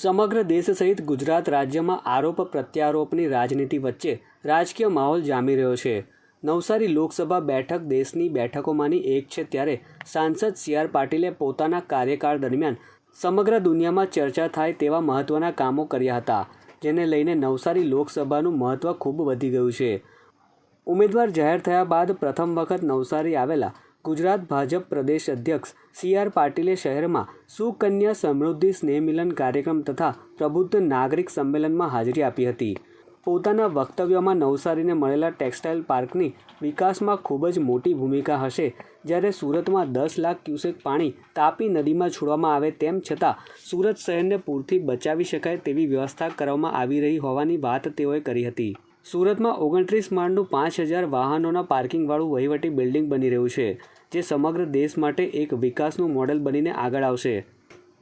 સમગ્ર દેશ સહિત ગુજરાત રાજ્યમાં આરોપ પ્રત્યારોપની રાજનીતિ વચ્ચે રાજકીય માહોલ જામી રહ્યો છે. નવસારી લોકસભા બેઠક દેશની બેઠકોમાંની એક છે ત્યારે સાંસદ સી આર પાટીલે પોતાના કાર્યકાળ દરમિયાન સમગ્ર દુનિયામાં ચર્ચા થાય તેવા મહત્ત્વના કામો કર્યા હતા, જેને લઈને નવસારી લોકસભાનું મહત્ત્વ ખૂબ વધી ગયું છે. ઉમેદવાર જાહેર થયા બાદ પ્રથમ વખત નવસારી આવેલા ગુજરાત ભાજપ પ્રદેશ અધ્યક્ષ સી આર પાટીલે શહેરમાં સુકન્યા સમૃદ્ધિ સ્નેહમિલન કાર્યક્રમ તથા પ્રબુદ્ધ નાગરિક સંમેલનમાં હાજરી આપી હતી. પોતાના વક્તવ્યમાં નવસારીને મળેલા ટેક્સટાઇલ પાર્કની વિકાસમાં ખૂબ જ મોટી ભૂમિકા હશે. જ્યારે સુરતમાં દસ લાખ ક્યુસેક પાણી તાપી નદીમાં છોડવામાં આવે તેમ છતાં સુરત શહેરને પૂરથી બચાવી શકાય તેવી વ્યવસ્થા કરવામાં આવી રહી હોવાની વાત તેઓએ કરી હતી. સુરતમાં ઓગણત્રીસ માળનું પાંચ હજાર વાહનોના પાર્કિંગવાળું વહીવટી બિલ્ડિંગ બની રહ્યું છે, જે સમગ્ર દેશ માટે એક વિકાસનું મોડેલ બનીને આગળ આવશે.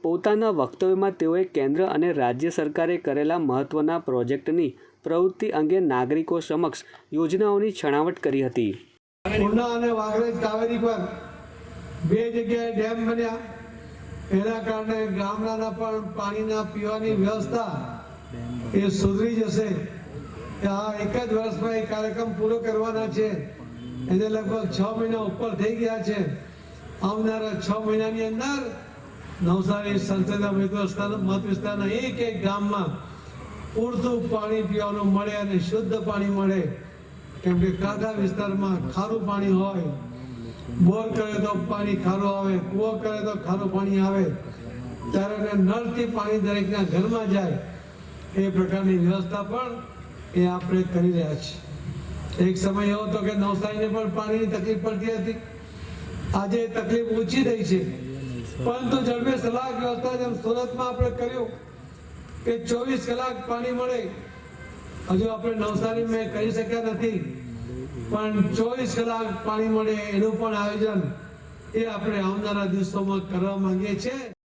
પોતાના વક્તવ્યમાં તેઓએ કેન્દ્ર અને રાજ્ય સરકારે કરેલા મહત્ત્વના પ્રોજેક્ટની પ્રવૃત્તિ અંગે નાગરિકો સમક્ષ યોજનાઓની છણાવટ કરી હતી. અને કાવેરી પર બે જગ્યાએ ડેમ બન્યા. એના કારણે ગામડાના પણ પાણીના પીવાની વ્યવસ્થા એ સુધરી જશે. આ એક જ વર્ષમાં એ કાર્યક્રમ પૂરો કરવાના છે. એને લગભગ છ મહિના ઉપર થઈ ગયા છે. આવનારા છ મહિનાની અંદર નવસારી સંસદના મત વિસ્તાર- મત વિસ્તારના એક એક ગામમાં પૂરતું પાણી પીવાનું મળે અને શુદ્ધ પાણી મળે. કેમ કે કાંઠા વિસ્તારમાં ખારું પાણી હોય, બોર કરે તો પાણી ખારું આવે, કૂવો કરે તો ખારું પાણી આવે. ત્યારે નળથી પાણી દરેકના ઘરમાં જાય. એ પ્રકારની વ્યવસ્થા પણ એ આપણે કરી રહ્યા છીએ. એક સમય એવો હતો કે નવસારીને પણ પાણીની તકલીફ પડતી હતી. આજે તકલીફ ઓછી થઈ છે. પરંતુ જળબે સલાહ વ્યવસ્થા જેમ સુરતમાં આપણે કર્યું કે ચોવીસ કલાક પાણી મળે. હજુ આપણે નવસારી મેં કરી શક્યા નથી. પણ ચોવીસ કલાક પાણી મળે એનું પણ આયોજન એ આપણે આવનારા દિવસોમાં કરવા માંગીએ છીએ.